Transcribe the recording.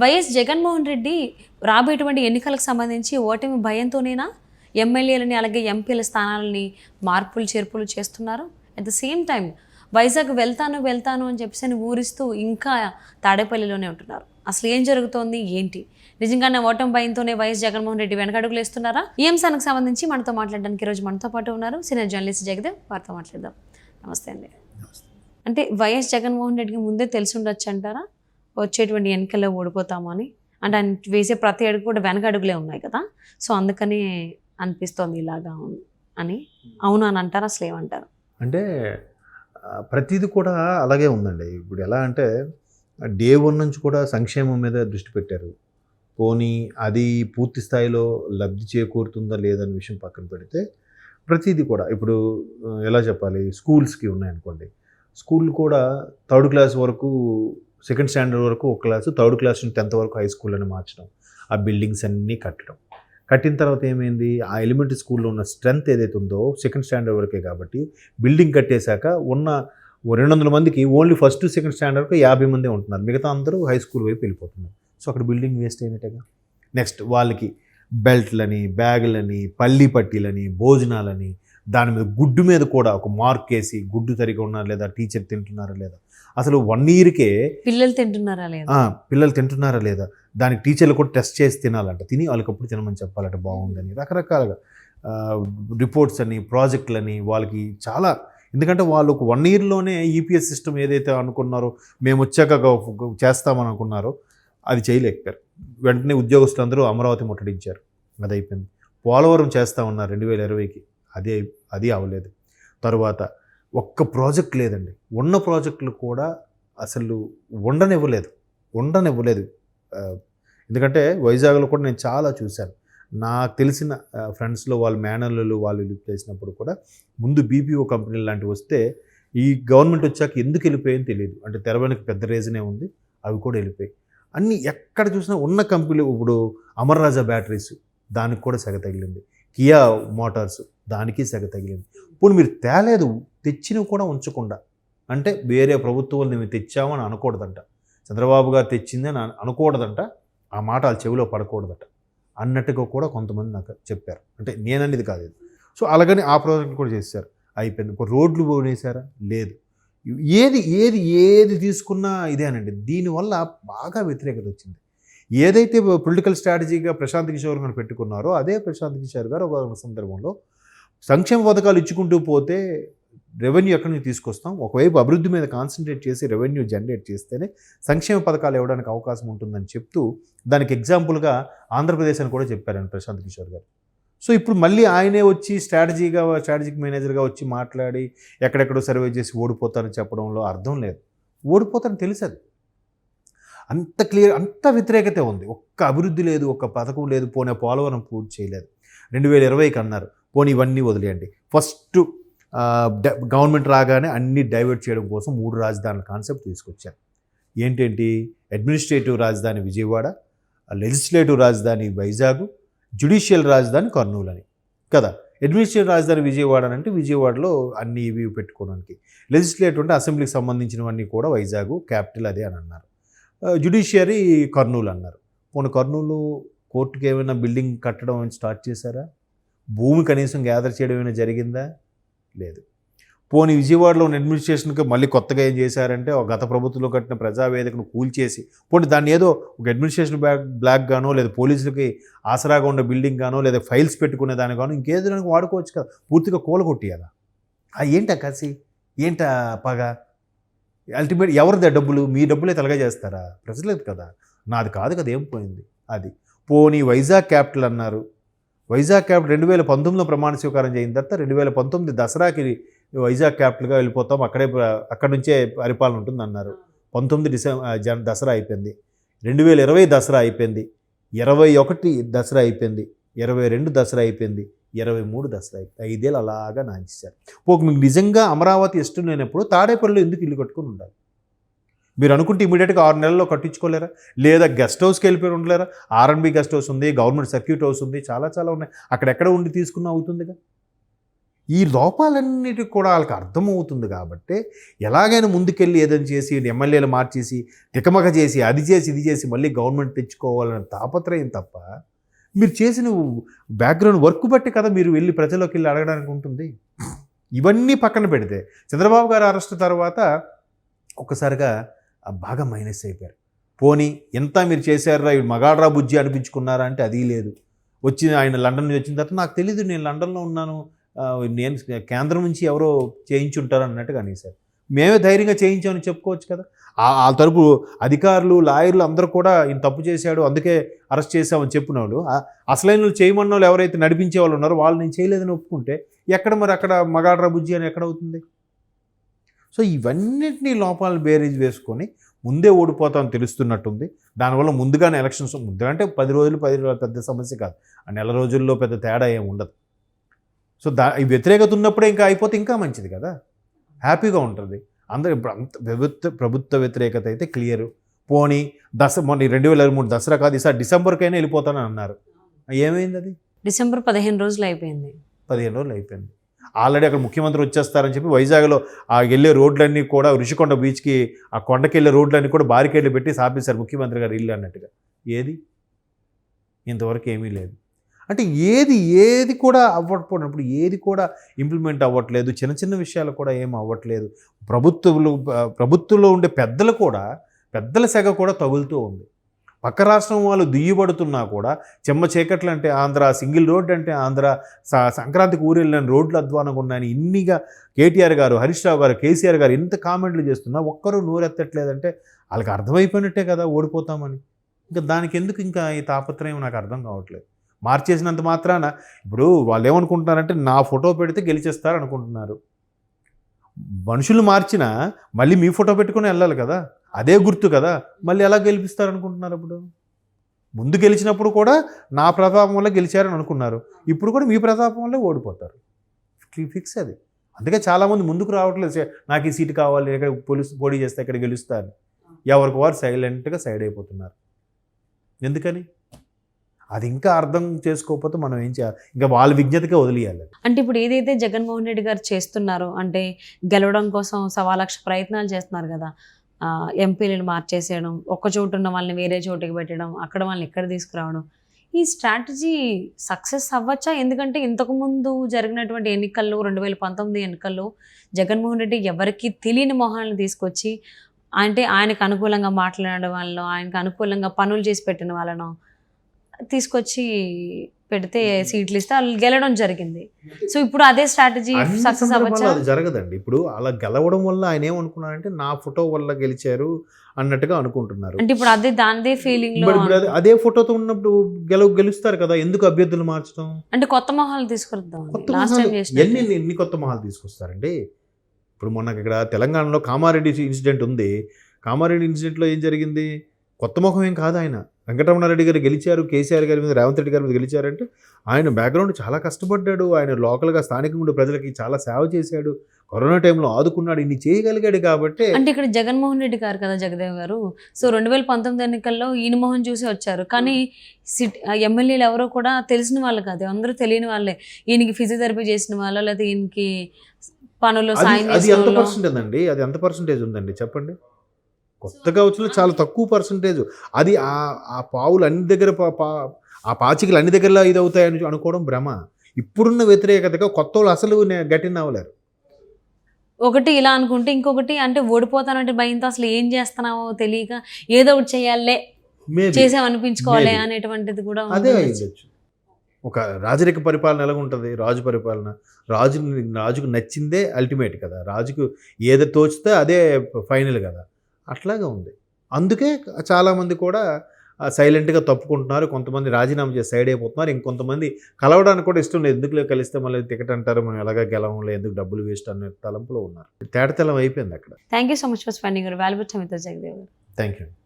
YS Jaganmohan Reddy రాబోయేటువంటి ఎన్నికలకు సంబంధించి ఓటమి భయంతోనేనా? ఎమ్మెల్యేలని అలాగే ఎంపీల స్థానాలని మార్పులు చేర్పులు చేస్తున్నారు. At the same time Vizag వెళ్తాను వెళ్తాను అని చెప్పేసి అని ఊరిస్తూ ఇంకా తాడేపల్లిలోనే ఉంటున్నారు. అసలు ఏం జరుగుతోంది? ఏంటి? నిజంగానే ఓటమి భయంతోనే వైఎస్ జగన్మోహన్ రెడ్డి వెనకడుగులు వేస్తున్నారా? ఈ అంశానికి సంబంధించి మనతో మాట్లాడడానికి ఈరోజు మనతో పాటు ఉన్నారు సీనియర్ జర్నలిస్ట్ జగదేవ్. వారితో మాట్లాడదాం. నమస్తే అండి. అంటే వైఎస్ జగన్మోహన్ రెడ్డికి ముందే తెలిసి ఉండొచ్చు అంటారా? వచ్చేటువంటి ఎన్నికల్లో ఓడిపోతామో అని. అంటే ఆయన వేసే ప్రతి అడుగు కూడా వెనక అడుగులే ఉన్నాయి కదా. సో అందుకని అనిపిస్తోంది ఇలాగా అని. అవును అని అంటారా అసలు ఏమంటారు? అంటే ప్రతిది కూడా అలాగే ఉందండి. ఇప్పుడు ఎలా అంటే డే వన్ నుంచి కూడా సంక్షేమం మీద దృష్టి పెట్టారు. పోనీ అది పూర్తి స్థాయిలో లబ్ధి చేకూరుతుందా లేదనే విషయం పక్కన పెడితే ప్రతిదీ కూడా ఇప్పుడు ఎలా చెప్పాలి? స్కూల్స్కి ఉన్నాయనుకోండి. స్కూల్ కూడా థర్డ్ క్లాస్ వరకు సెకండ్ స్టాండర్డ్ వరకు ఒక క్లాసు థర్డ్ క్లాస్ నుంచి టెన్త్ వరకు హై స్కూల్ అని మార్చడం. ఆ బిల్డింగ్స్ అన్నీ కట్టడం. కట్టిన తర్వాత ఏమైంది? ఆ ఎలిమెంటరీ స్కూల్లో ఉన్న స్ట్రెంత్ ఏదైతే ఉందో సెకండ్ స్టాండర్డ్ వరకే కాబట్టి బిల్డింగ్ కట్టేశాక ఉన్న రెండు వందల మందికి ఓన్లీ ఫస్ట్ సెకండ్ స్టాండర్డ్కి యాభై మందే ఉంటున్నారు. మిగతా అందరూ హై స్కూల్ వైపు వెళ్ళిపోతున్నారు. సో అక్కడ బిల్డింగ్ వేస్ట్ అయినట్టుగా? నెక్స్ట్ వాళ్ళకి బెల్ట్లని బ్యాగులని పల్లి పట్టీలని భోజనాలని దాని మీద గుడ్డు మీద కూడా ఒక మార్క్ వేసి గుడ్డు సరిగా ఉన్నారా లేదా టీచర్ తింటున్నారా లేదా అసలు వన్ ఇయర్కే పిల్లలు తింటున్నారా లేదా? పిల్లలు తింటున్నారా లేదా? దానికి టీచర్లు కూడా టెస్ట్ చేసి తినాలంట. తిని వాళ్ళకప్పుడు తినమని చెప్పాలంట బాగుందని. రకరకాలుగా రిపోర్ట్స్ అని ప్రాజెక్టులని వాళ్ళకి చాలా ఎందుకంటే వాళ్ళు ఒక వన్ ఇయర్లోనే ఈపీఎస్ సిస్టమ్ ఏదైతే అనుకున్నారో మేము వచ్చాక చేస్తామని అనుకున్నారో అది చేయలేకపోయారు. వెంటనే ఉద్యోగస్తులందరూ అమరావతి ముట్టడించారు. అది అయిపోయింది పోలవరం చేస్తా ఉన్నారు రెండు వేల ఇరవైకి. అది అది అవ్వలేదు. తర్వాత ఒక్క ప్రాజెక్ట్ లేదండి. ఉన్న ప్రాజెక్టులు కూడా అసలు ఉండనివ్వలేదు. ఉండనివ్వలేదు. ఎందుకంటే వైజాగ్లో కూడా నేను చాలా చూశాను. నాకు తెలిసిన ఫ్రెండ్స్లో వాళ్ళ మేనర్లు వాళ్ళు లిఫ్ట్ చేసినప్పుడు కూడా ముందు బీపీఓ కంపెనీలు లాంటివి వస్తే ఈ గవర్నమెంట్ వచ్చాక ఎందుకు వెళ్ళిపోయాయని తెలియదు. అంటే తెరవనికి పెద్ద రీజనే ఉంది. అవి కూడా వెళ్ళిపోయాయి. అన్ని ఎక్కడ చూసినా ఉన్న కంపెనీలు ఇప్పుడు అమర్ రాజా బ్యాటరీస్ దానికి కూడా సెగ తగిలింది. కియా మోటార్స్ దానికి సెగ తగిలింది. ఇప్పుడు మీరు తేలేదు తెచ్చినవి కూడా ఉంచకుండా. అంటే వేరే ప్రభుత్వాలు మేము తెచ్చామని అనకూడదంట. చంద్రబాబు గారు తెచ్చిందని అనకూడదంట. ఆ మాట వాళ్ళ చెవిలో పడకూడదట. అన్నట్టుగా కూడా కొంతమంది నాకు చెప్పారు. అంటే నేననేది కాదు ఇది. సో అలాగని ఆ ప్రాజెక్ట్ కూడా చేశారు. అయిపోయింది. ఇప్పుడు రోడ్లు పోనేసారా లేదు. ఏది ఏది ఏది తీసుకున్నా ఇదేనండి దీనివల్ల బాగా వ్యతిరేకత వచ్చింది. ఏదైతే పొలిటికల్ స్ట్రాటజీగా ప్రశాంత్ కిషోర్ గారు పెట్టుకున్నారో అదే ప్రశాంత్ కిషోర్ గారు ఒక సందర్భంలో సంక్షేమ పథకాలు ఇచ్చుకుంటూ పోతే రెవెన్యూ ఎక్కడి నుంచి తీసుకొస్తాం? ఒకవైపు అభివృద్ధి మీద కాన్సన్ట్రేట్ చేసి రెవెన్యూ జనరేట్ చేస్తేనే సంక్షేమ పథకాలు ఇవ్వడానికి అవకాశం ఉంటుందని చెప్తూ దానికి ఎగ్జాంపుల్గా ఆంధ్రప్రదేశ్ అని కూడా చెప్పారండి ప్రశాంత్ కిషోర్ గారు. సో ఇప్పుడు మళ్ళీ ఆయనే వచ్చి స్ట్రాటజీగా స్ట్రాటజిక్ మేనేజర్గా వచ్చి మాట్లాడి ఎక్కడెక్కడో సర్వే చేసి ఓడిపోతారని చెప్పడంలో అర్థం లేదు. ఓడిపోతారని తెలుసది. అంత క్లియర్ అంత వ్యతిరేకత ఉంది. ఒక్క అభివృద్ధి లేదు ఒక్క పథకం లేదు పోనే పోలవరం పూర్తి చేయలేదు. రెండు వేల ఇరవైకి అన్నారు. పోనీ ఇవన్నీ వదిలేయండి. ఫస్ట్ గవర్నమెంట్ రాగానే అన్ని డైవర్ట్ చేయడం కోసం మూడు రాజధానుల కాన్సెప్ట్ తీసుకొచ్చారు. ఏంటేంటి? అడ్మినిస్ట్రేటివ్ రాజధాని విజయవాడ లెజిస్లేటివ్ రాజధాని వైజాగ్ జ్యుడిషియల్ రాజధాని కర్నూలు అని. కదా? అడ్మినిస్ట్రేటివ్ రాజధాని విజయవాడ అని అంటే విజయవాడలో అన్ని ఇవి పెట్టుకోవడానికి. లెజిస్లేటివ్ అంటే అసెంబ్లీకి సంబంధించినవన్నీ కూడా వైజాగ్ క్యాపిటల్ అదే అని అన్నారు. జ్యుడిషియరీ కర్నూలు అన్నారు. పోనీ కర్నూలు కోర్టుకి ఏమైనా బిల్డింగ్ కట్టడం స్టార్ట్ చేశారా? భూమి కనీసం గ్యాదర్ చేయడం ఏమైనా జరిగిందా? లేదు. పోనీ విజయవాడలో ఉన్న అడ్మినిస్ట్రేషన్కి మళ్ళీ కొత్తగా ఏం చేశారంటే ఒక గత ప్రభుత్వంలో కట్టిన ప్రజావేదికను కూల్చేసి పోనీ దాన్ని ఏదో ఒక అడ్మినిస్ట్రేషన్ బ్లాక్ బ్లాక్ గానో లేదా పోలీసులకి ఆసరాగా ఉన్న బిల్డింగ్ గానో లేదా ఫైల్స్ పెట్టుకునే దాని గానో ఇంకేదో దానికి వాడుకోవచ్చు కదా. పూర్తిగా కూలగొట్టియాలా? ఆ ఏంటా కసి? ఏంటా పగ? అల్టిమేట్ ఎవరిదే డబ్బులు? మీ డబ్బులే తలగా చేస్తారా? ప్రజలేదు కదా. నాది కాదు కదా ఏం పోయింది? అది. పోనీ వైజాగ్ క్యాపిటల్ అన్నారు. వైజాగ్ క్యాపిటల్ రెండు వేల పంతొమ్మిదిలో ప్రమాణ స్వీకారం చేయిన తర్వాత రెండు వేల పంతొమ్మిది దసరాకి వైజాగ్ క్యాపిటల్గా వెళ్ళిపోతాం. అక్కడే అక్కడి నుంచే పరిపాలన ఉంటుంది అన్నారు. పంతొమ్మిది డిసెంబర్ జన దసరా అయిపోయింది. రెండు వేల ఇరవై దసరా అయిపోయింది. ఇరవై ఒకటి దసరా అయిపోయింది. ఇరవై రెండు దసరా అయిపోయింది. ఇరవై మూడు దసరా అయిపోయింది. ఐదేళ్ళు అలాగా నాంచేశారు. పోకు మీకు నిజంగా అమరావతి ఇష్టం లేనప్పుడు తాడేపల్లిలో ఎందుకు ఇల్లు కట్టుకుని ఉండాలి? మీరు అనుకుంటే ఇమీడియట్గా ఆరు నెలల్లో కట్టించుకోలేరా? లేదా గెస్ట్ హౌస్కి వెళ్ళిపోయి ఉండలేరా? ఆర్ఎన్బి గెస్ట్ హౌస్ ఉంది గవర్నమెంట్ సర్క్యూట్ హౌస్ ఉంది చాలా చాలా ఉన్నాయి. అక్కడెక్కడ ఉండి తీసుకున్నా అవుతుందిగా? ఈ లోపాలన్నిటి కూడా వాళ్ళకి అర్థమవుతుంది కాబట్టి ఎలాగైనా ముందుకెళ్ళి ఏదైనా చేసి ఎమ్మెల్యేలు మార్చేసి తికమక చేసి అది చేసి ఇది చేసి మళ్ళీ గవర్నమెంట్ తెచ్చుకోవాలనే తాపత్రయం తప్ప మీరు చేసిన బ్యాక్గ్రౌండ్ వర్క్ బట్టి కదా మీరు వెళ్ళి ప్రజలోకి వెళ్ళి అడగడానికి ఉంటుంది. ఇవన్నీ పక్కన పెడితే చంద్రబాబు గారు అరెస్ట్ తర్వాత ఒక్కసారిగా బాగా మైనస్ అయిపోయారు. పోనీ ఎంత మీరు చేశారా ఇవి మగాడ్రా బుజ్జి అనిపించుకున్నారా అంటే అది లేదు. వచ్చి ఆయన లండన్ నుంచి వచ్చిన తర్వాత నాకు తెలీదు నేను లండన్లో ఉన్నాను నేను కేంద్రం నుంచి ఎవరో చేయించుంటారు అన్నట్టుగా అనేసారు మేమే ధైర్యంగా చేయించామని చెప్పుకోవచ్చు కదా. ఆ తరపు అధికారులు లాయర్లు అందరూ కూడా ఈయన తప్పు చేశాడు అందుకే అరెస్ట్ చేశామని చెప్పిన వాళ్ళు అసలైన వాళ్ళు చేయమన్న వాళ్ళు ఎవరైతే నడిపించే వాళ్ళు ఉన్నారో వాళ్ళు నేను చేయలేదని ఒప్పుకుంటే ఎక్కడ మరి అక్కడ మగాడ్రా బుజ్జి అని ఎక్కడ అవుతుంది? సో ఇవన్నిటినీ లోపాలను బేరీజ్ వేసుకొని ముందే ఓడిపోతామని తెలుస్తున్నట్టుంది. దానివల్ల ముందుగానే ఎలక్షన్స్ ముందుగా అంటే పది రోజులు పది రోజులు పెద్ద సమస్య కాదు. ఆ నెల రోజుల్లో పెద్ద తేడా ఏం ఉండదు. సో దా ఈ వ్యతిరేకత ఉన్నప్పుడే ఇంకా అయిపోతే ఇంకా మంచిది కదా. హ్యాపీగా ఉంటుంది. అందరూ ఇప్పుడు అంత ప్రభుత్వ ప్రభుత్వ వ్యతిరేకత అయితే క్లియర్. పోనీ దస మొన్న రెండు వేల ఇరవై మూడు దసరా కాదు ఈసారి డిసెంబర్కైనా వెళ్ళిపోతానని అన్నారు. ఏమైంది అది? డిసెంబర్ పదిహేను రోజులు అయిపోయింది. పదిహేను రోజులు అయిపోయింది. ఆల్రెడీ అక్కడ ముఖ్యమంత్రి వచ్చేస్తారని చెప్పి వైజాగ్లో ఆ వెళ్ళే రోడ్లన్నీ కూడా ఋషికొండ బీచ్కి ఆ కొండకి వెళ్ళే రోడ్లన్నీ కూడా బారికేడ్లు పెట్టి సాపేశారు ముఖ్యమంత్రి గారు ఇల్లు అన్నట్టుగా. ఏది? ఇంతవరకు ఏమీ లేదు. అంటే ఏది ఏది కూడా అవ్వకపోయినప్పుడు ఏది కూడా ఇంప్లిమెంట్ అవ్వట్లేదు చిన్న చిన్న విషయాలు కూడా ఏం అవ్వట్లేదు. ప్రభుత్వంలో ప్రభుత్వంలో ఉండే పెద్దలు కూడా పెద్దల సెగ కూడా తగులుతూ ఉంది. పక్క రాష్ట్రం వాళ్ళు దుయ్యబడుతున్నా కూడా చెమ్మ చీకట్లు అంటే ఆంధ్ర సింగిల్ రోడ్ అంటే ఆంధ్ర సంక్రాంతికి ఊరు వెళ్ళిన రోడ్లు అధ్వానంగా ఉన్నాయని ఇన్నిగా కేటీఆర్ గారు హరీష్ రావు గారు కేసీఆర్ గారు ఇంత కామెంట్లు చేస్తున్నా ఒక్కరూ నోరెత్తట్లేదంటే వాళ్ళకి అర్థమైపోయినట్టే కదా ఓడిపోతామని. ఇంకా దానికి ఎందుకు ఇంకా ఈ తాపత్రయం నాకు అర్థం కావట్లేదు. మార్చేసినంత మాత్రాన ఇప్పుడు వాళ్ళు ఏమనుకుంటున్నారంటే నా ఫోటో పెడితే గెలిచేస్తారు అనుకుంటున్నారు. మనుషులు మార్చినా మళ్ళీ మీ ఫోటో పెట్టుకుని వెళ్ళాలి కదా. అదే గుర్తు కదా. మళ్ళీ ఎలా గెలిపిస్తారు అనుకుంటున్నారు అప్పుడు? ముందు గెలిచినప్పుడు కూడా నా ప్రతాపం వల్ల గెలిచారని అనుకున్నారు. ఇప్పుడు కూడా మీ ప్రతాపం వల్లే ఓడిపోతారు. ఫిక్స్ అది. అందుకే చాలామంది ముందుకు రావట్లేదు. నాకు ఈ సీటు కావాలి ఇక్కడ పోలీసు పోటీ చేస్తే ఇక్కడ గెలుస్తారు ఎవరికి వారు సైలెంట్గా సైడ్ అయిపోతున్నారు. ఎందుకని? అది ఇంకా అర్థం చేసుకోకపోతే మనం ఏం చేయాలి? ఇంకా వాళ్ళ విజ్ఞతకే వదిలేయాలి అంటే ఇప్పుడు ఏదైతే జగన్మోహన్ రెడ్డి గారు చేస్తున్నారో అంటే గెలవడం కోసం సవా లక్ష ప్రయత్నాలు చేస్తున్నారు కదా ఎంపీలను మార్చేసేయడం ఒక్క చోటు ఉన్న వాళ్ళని వేరే చోటుకి పెట్టడం అక్కడ వాళ్ళని ఇక్కడ తీసుకురావడం. ఈ స్ట్రాటజీ సక్సెస్ అవ్వచ్చా? ఎందుకంటే ఇంతకుముందు జరిగినటువంటి ఎన్నికల్లో రెండు వేల పంతొమ్మిది ఎన్నికల్లో జగన్మోహన్ రెడ్డి ఎవరికి తెలియని మొహాలను తీసుకొచ్చి అంటే ఆయనకు అనుకూలంగా మాట్లాడడం వాళ్ళను ఆయనకు అనుకూలంగా పనులు చేసి పెట్టిన వాళ్ళను తీసుకొచ్చి పెడితే సీట్లు ఇస్తే వాళ్ళు గెలవడం జరిగింది. సో ఇప్పుడు అదే స్ట్రాటజీ సక్సెస్ అవ్వచ్చా? అది జరగదండి. ఇప్పుడు అలా గెలవడం వల్ల ఆయన ఏమనుకున్నారంటే నా ఫోటో వల్ల గెలిచారు అన్నట్టుగా అనుకుంటున్నారు. అంటే ఇప్పుడు అదే దానిదే ఫీలింగ్లో అదే- ఫోటోతో ఉన్నప్పుడు గెలవ గెలుస్తారు కదా ఎందుకు అభ్యర్థులు మార్చడం? అంటే కొత్త మొహాలు తీసుకొద్దాం ఎన్ని ఎన్ని కొత్త మొహాలు తీసుకొస్తారండి? ఇప్పుడు మొన్న ఇక్కడ తెలంగాణలో కామారెడ్డి ఇన్సిడెంట్ ఉంది. కామారెడ్డి ఇన్సిడెంట్లో ఏం జరిగింది? కొత్త ముఖం ఏం కాదు ఆయన. వెంకటరమణారెడ్డి గారు గెలిచారు కేసీఆర్ గారి మీద రేవంత్ రెడ్డి గారి మీద గెలిచారంటే ఆయన బ్యాక్గ్రౌండ్ చాలా కష్టపడ్డాడు. ఆయన లోకల్గా స్థానికంగా ఉండే ప్రజలకి చాలా సేవ చేశాడు. కరోనా టైంలో ఆదుకున్నాడు ఇన్ని చేయగలిగాడు కాబట్టి అంటే ఇక్కడ జగన్మోహన్ రెడ్డి గారు కదా జగదేవ్ గారు? సో రెండు వేల పంతొమ్మిది ఎన్నికల్లో ఈయన మొహం చూసి వచ్చారు. కానీ సిటీ ఎమ్మెల్యేలు ఎవరో కూడా తెలిసిన వాళ్ళు కాదు. అందరూ తెలియని వాళ్ళే. ఈయనకి ఫిజియోథెరపీ చేసిన వాళ్ళు లేదా ఈయనకి పనులు సాయం అది ఎంత పర్సెంటేజ్ అండి? అది ఎంత పర్సెంటేజ్ ఉందండి? చెప్పండి. కొత్తగా వచ్చిన చాలా తక్కువ పర్సెంటేజ్ అది ఆ ఆ పావులు అన్ని దగ్గర ఆ పాచికలు అన్ని దగ్గర ఇది అవుతాయని అనుకోవడం భ్రమ. ఇప్పుడున్న వ్యతిరేకతగా కొత్త వాళ్ళు అసలు గట్టిన అవ్వలేరు ఒకటి ఇలా అనుకుంటే ఇంకొకటి అంటే ఓడిపోతానంటే భయంతో అసలు ఏం చేస్తున్నావో తెలియక ఏదో ఒకటి చేయాలే Maybe. చేసాం అనిపించుకోవాలి Maybe. అనేటువంటిది కూడా అదే ఒక రాజరిక పరిపాలన ఎలా ఉంటుంది రాజు పరిపాలన. రాజు రాజుకు నచ్చిందే అల్టిమేట్ కదా. రాజుకు ఏది తోచితే అదే ఫైనల్ కదా. అట్లాగే ఉంది. అందుకే చాలామంది కూడా సైలెంట్గా తప్పుకుంటున్నారు. కొంతమంది రాజీనామా చేసి సైడ్ అయిపోతున్నారు. ఇంకొంతమంది కలవడానికి కూడా ఇష్టం లేదు. ఎందుకులే కలిస్తే మళ్ళీ టికెట్ అంటారు. మనం ఎలాగ గెలవంలే ఎందుకు డబ్బులు వేస్ట్ అనే తలంపులో ఉన్నారు. తేడతెలం అయిపోయింది అక్కడ. Thank you so much for spending valuable time with Jagadev thank you